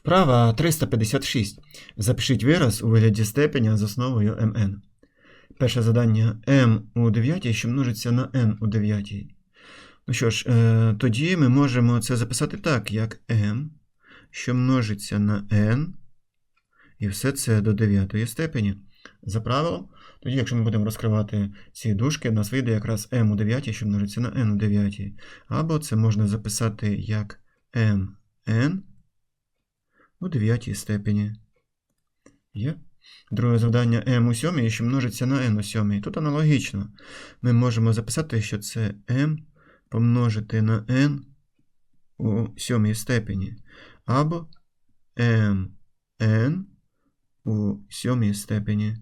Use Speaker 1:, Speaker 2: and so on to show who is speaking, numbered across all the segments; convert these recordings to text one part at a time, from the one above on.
Speaker 1: Вправа 356. Запишіть вираз у вигляді степеня з основою mn. Перше завдання m у 9, що множиться на n у 9. Ну що ж, е, тоді ми можемо це записати так, як m, що множиться на n, і все це до 9 степені. За правилом, тоді, якщо ми будемо розкривати ці дужки, у нас вийде якраз m у 9, що множиться на n у 9. Або це можна записати як mn у 9 степені. Є. Друге завдання m у 7, що множиться на n у 7. Тут аналогічно. Ми можемо записати, що це m помножити на n у 7 степені. Або mn у 7 степені.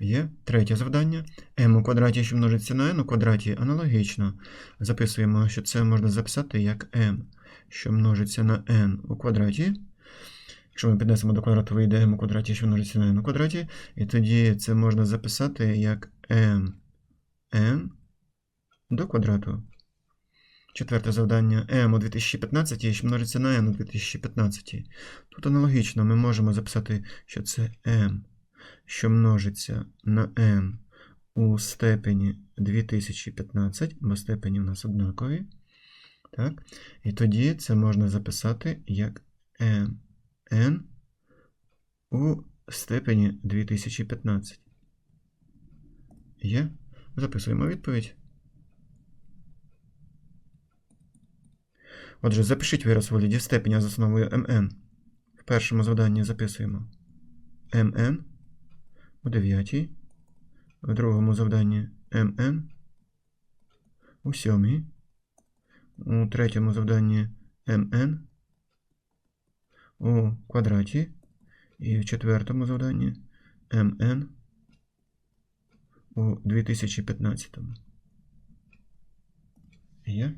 Speaker 1: Є третє завдання. m у квадраті, що множиться на n у квадраті, аналогічно. Записуємо, що це можна записати як m, що множиться на n у квадраті. Якщо ми піднесемо до квадрату, вийде m у квадраті, що множиться на n у квадраті. І тоді це можна записати як mn до квадрату. Четверте завдання m у 2015, що множиться на n у 2015. Тут аналогічно ми можемо записати, що це m, що множиться на n у степені 2015, бо степені у нас однакові. Так? І тоді це можна записати як mn у степені 2015. Є? Записуємо відповідь. Отже, запишіть вираз вигляді степеня з основою mn. В першому завданні записуємо mn у 9. В другому завданні mn у 7. У третьому завданні mn у квадраті. І в четвертому завданні МН у 2015. Є?